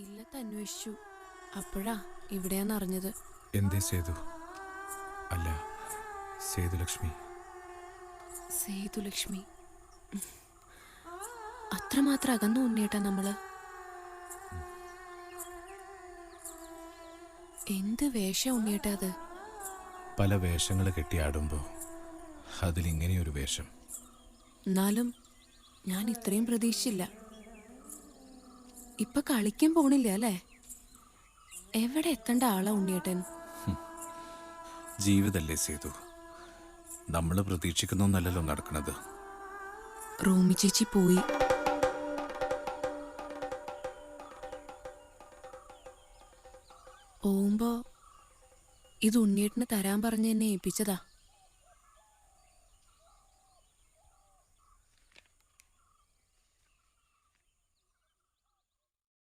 ഇല്ലത്ത് അന്വേഷിച്ചു അപ്പോഴാ ഇവിടെയാന്ന് അറിഞ്ഞത്. എന്തേ സേതു? അല്ല സേതുലക്ഷ്മി. സേതുലക്ഷ്മി. അത്രമാത്രം അകന്നു ഉണ്ണിയേട്ടാ നമ്മൾ. എന്ത് വേഷം ഉണ്ണിയേട്ടാ അത്? പല വേഷങ്ങൾ കെട്ടിയാടുമ്പോൾ അതിലിങ്ങനെയൊരു വേഷം. എന്നാലും ഞാൻ ഇത്രയും പ്രതീക്ഷിച്ചില്ല. ഇപ്പൊ കളിക്കാൻ പോണില്ല അല്ലേ? എവിടെ എത്തേണ്ട ആളാ ഉണ്ണിയേട്ടൻ? ജീവിതല്ലേ സേതു. നമ്മൾ പ്രതീക്ഷിക്കുന്നൊന്നല്ലല്ലോ നടക്കുന്നത് റൂമി ചേച്ചി പോയി. പോകുമ്പോ ഇത് ഉണ്ണിയേട്ടന് തരാൻ പറഞ്ഞ് എന്നെ ഏൽപ്പിച്ചതാ.